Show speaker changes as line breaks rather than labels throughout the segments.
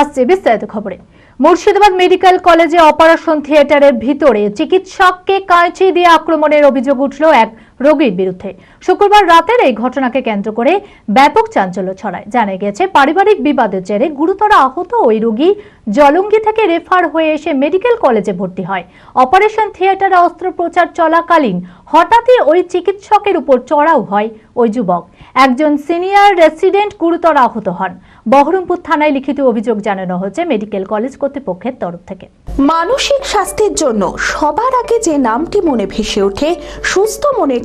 আসছে বিস্তারিত খবরে। মুর্শিদাবাদ মেডিকেল কলেজে অপারেশন থিয়েটারের ভিতরে চিকিৎসককে কাঁচি দিয়ে আক্রমণের অভিযোগ উঠল এক রোগীর বিরুদ্ধে। শুক্রবার রাতের এই ঘটনাকে কেন্দ্র করে ব্যাপক চাঞ্চল্য ছড়ায়। জানা গেছে পারিবারিক বিবাদের জেরে গুরুতর আহত ওই রোগী জলঙ্গি থেকে রেফার হয়ে এসে মেডিকেল কলেজে ভর্তি হয়। অপারেশন থিয়েটারে অস্ত্রোপচার চলাকালীন হঠাৎই ওই চিকিৎসকের উপর চড়াও হয় ওই যুবক। একজন সিনিয়র রেসিডেন্ট গুরুতর আহত হন। বহরমপুর থানায় লিখিত অভিযোগ জানানো হয়েছে মেডিকেল কলেজ কর্তৃপক্ষের তরফ থেকে।
মানসিক স্বাস্থ্যের জন্য সবার আগে যে নামটি মনে ভেসে ওঠে, সুস্থ মনের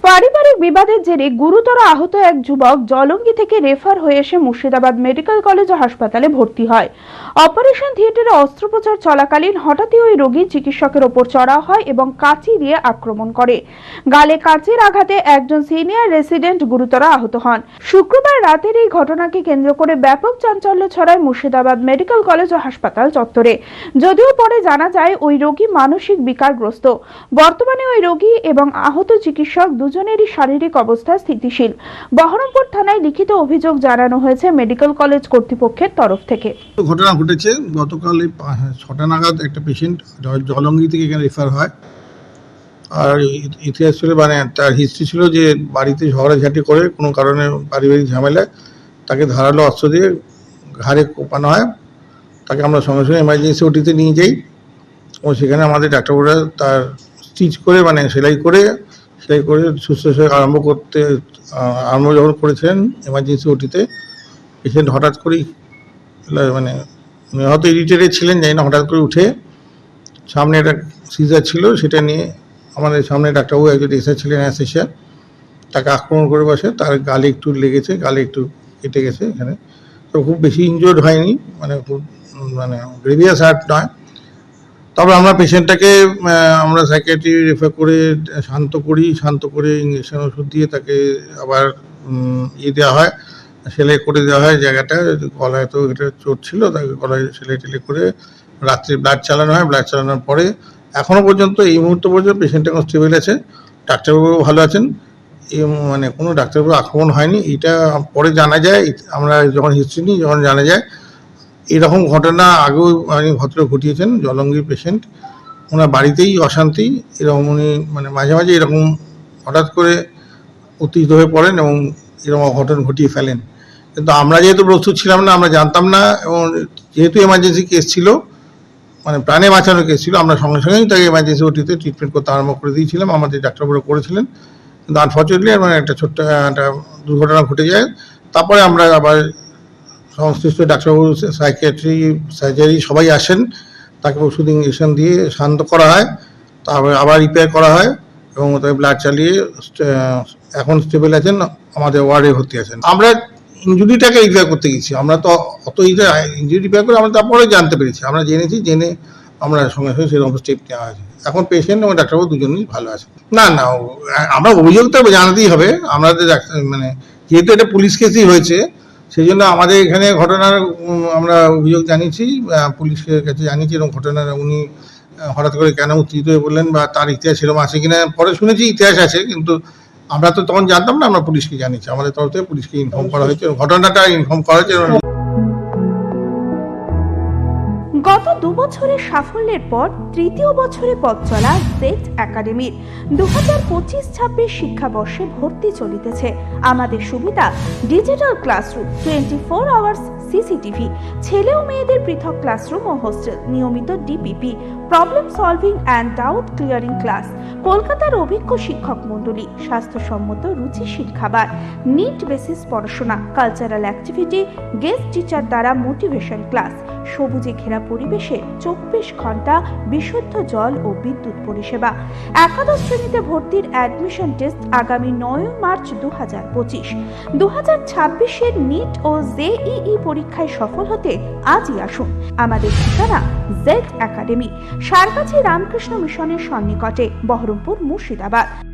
পারিবারিক বিবাদের জেরে গুরুতর আহত এক যুবক জলঙ্গি থেকে রেফার হয়ে এসে মুর্শিদাবাদ মেডিকেল কলেজ ও হাসপাতালে ভর্তি হয়। অপারেশন থিয়েটারে অস্ত্রোপচার চলাকালীন হঠাৎই ওই রোগী চিকিৎসকের ওপর চড়াও হয় এবং কাঁচি দিয়ে আক্রমণ করে। গালে কাঁচির আঘাতে একজন সিনিয়র রেসিডেন্ট গুরুতর আহত হন। শুক্রবার রাতের এই ঘটনাকে কেন্দ্র করে ব্যাপক চাঞ্চল্য ছড়ায় মুর্শিদাবাদ মেডিকেল কলেজ ও হাসপাতাল চত্বরে। যদিও পরে জানা যায়, ওই রোগী মানসিক বিকারগ্রস্ত। বর্তমানে ওই রোগী এবং আহত চিকিৎসক দুজনেরই শারীরিক অবস্থা স্থিতিশীল। বহরমপুর থানায় লিখিত অভিযোগ জানানো হয়েছে মেডিকেল কলেজ কর্তৃপক্ষের তরফ থেকে।
ঘটনা ঘটেছে গতকাল এই হ্যাঁ, ছটা নাগাদ একটা পেশেন্ট জলঙ্গি থেকে এখানে রেফার হয়। আর ইতিহাস ছিল মানে তার হিস্ট্রি ছিল যে বাড়িতে ঝগড়াঝাটি করে কোনো কারণে পারিবারিক ঝামেলায় তাকে ধারালো অস্ত্র দিয়ে ঘাড়ে কোপানো হয়। তাকে আমরা সঙ্গে সঙ্গে এমার্জেন্সি ওটিতে নিয়ে যাই। ও সেখানে আমাদের ডাক্তারবাবুরা তার স্টিচ করে মানে সেলাই করে সেলাই করে সুস্থ আরম্ভ করতে আরম্ভ যখন করেছিলেন এমার্জেন্সি ওটিতে পেশেন্ট হঠাৎ করেই মানে হয়তো ইরিটেটেড ছিলেন, জানি না, হঠাৎ করে উঠে সামনে একটা সিজার ছিল, সেটা নিয়ে আমাদের সামনে ডাক্তারবাবু একজন এসে ছিলেন অ্যাসেসিয়া তাকে আক্রমণ করে বসে, তার গালে একটু লেগেছে, গালে একটু কেটে গেছে এখানে। তো খুব বেশি ইনজোর্ড হয়নি মানে খুব মানে গ্রেভিয়াস হার্ট নয়। তবে আমরা পেশেন্টটাকে আমরা সাইকিয়াট্রি রেফার করে শান্ত করি, শান্ত করে ইঞ্জেকশন ওষুধ দিয়ে তাকে আবার ইয়ে দেওয়া হয়, সেলাই করে দেওয়া হয় জায়গাটা। গলায় তো এটা চোট ছিল তাকে গলায় সেলাই টেলে করে রাত্রে ব্লাড চালানো হয় ব্লাড চালানোর পরে এখনও পর্যন্ত, এই মুহূর্ত পর্যন্ত পেশেন্ট এখন স্টেবল আছে। ডাক্তারবাবু ভালো আছেন। মানে কোনো ডাক্তারবাবু আক্রমণ হয়নি। এটা পরে জানা যায়, আমরা যখন হিস্ট্রি নিই, যখন জানা যায় এরকম ঘটনা আগেও মানে ভদ্র ঘটিয়েছেন, জলঙ্গির পেশেন্ট ওনার বাড়িতেই অশান্তি, এরকম উনি মানে মাঝে মাঝে এরকম হঠাৎ করে উত্তেজিত হয়ে পড়েন এবং এরকম অঘটন ঘটিয়ে ফেলেন। কিন্তু আমরা যেহেতু প্রস্তুত ছিলাম না, আমরা জানতাম না এবং যেহেতু এমার্জেন্সি কেস ছিল মানে প্রাণে বাঁচানোর কেস ছিল, আমরা সঙ্গে সঙ্গেই তাকে এমার্জেন্সি ওটিতে ট্রিটমেন্ট করতে আরম্ভ করে দিয়েছিলাম, আমাদের ডাক্তারবাবুরা করেছিলেন। কিন্তু আনফর্চুনেটলি মানে একটা ছোট্ট, একটা দুর্ঘটনা ঘটে যায়, তারপরে আমরা আবার সংশ্লিষ্ট ডাক্তারবাবু সাইকিয়াট্রি সার্জারি সবাই আসেন, তাকে ওষুধ ইঞ্জেকশন দিয়ে শান্ত করা হয়, তারপরে আবার রিপেয়ার করা হয় এবং তাকে ব্লাড চালিয়ে এখন স্টেবল আছেন, আমাদের ওয়ার্ডে ভর্তি আছেন। আমরা ইঞ্জুরিটাকে রিপেয়ার করতে গেছি। আমরা তো অত ইঞ্জুরি রিপেয়ার করে আমরা তারপরে জানতে পেরেছি। আমরা জেনেছি, জেনে আমরা সঙ্গে সঙ্গে সেরকম স্টেপ নেওয়া হয়েছে। এখন পেশেন্ট এবং ডাক্তারবাবু দুজনেই ভালো আছে না না আমরা অভিযোগ তো জানাতেই হবে। আমাদের মানে যেহেতু এটা পুলিশ কেসই হয়েছে সেই জন্য আমাদের এখানে ঘটনার আমরা অভিযোগ জানিয়েছি পুলিশের কাছে জানিয়েছি এরকম ঘটনার উনি হঠাৎ করে কেন উত্তেজিত হয়ে বললেন বা তার ইতিহাস এরকম আছে কিনা, পরে শুনেছি ইতিহাস আছে, কিন্তু আমরা তো তখন জানতাম না, আমরা পুলিশকে জানিয়েছি। আমাদের তরফ থেকে পুলিশকে ইনফর্ম করা হয়েছে ঘটনাটা ইনফর্ম করা হয়েছে
গত দু বছরের সাফল্যের পর তৃতীয় বছরে পথ চলা সেট একাডেমির দু হাজার পঁচিশ ছাব্বিশ শিক্ষাবর্ষে ভর্তি চলিতেছে। আমাদের সুবিধা, digital classroom, twenty four hours CCTV, ছেলে ও মেয়েদের পৃথক ক্লাসরুম ও হোস্টেল, নিয়মিত DPP problem solving and doubt clearing class কলকাতার অভিজ্ঞ শিক্ষক মণ্ডলী, স্বাস্থ্যসম্মত রুচিশীল খাবার নিট বেসিস পড়াশোনা কালচারাল অ্যাক্টিভিটি গেস্ট টিচার দ্বারা মোটিভেশন ক্লাস সবুজে ঘেরা পরিবেশে চব্বিশ ঘণ্টা বিশুদ্ধ জল ও বিদ্যুৎ পরিষেবা। একাদশ শ্রেণীতে ভর্তির অ্যাডমিশন টেস্ট আগামী নয় মার্চ দু হাজার পঁচিশ। দু হাজার ছাব্বিশের নিট ও জেইই পরীক্ষায় সফল হতে আজই আসুন। আমাদের ঠিকানা জেড একাডেমি সারকাছি রামকৃষ্ণ মিশনের সন্নিকটে বহরমপুর মুর্শিদাবাদ।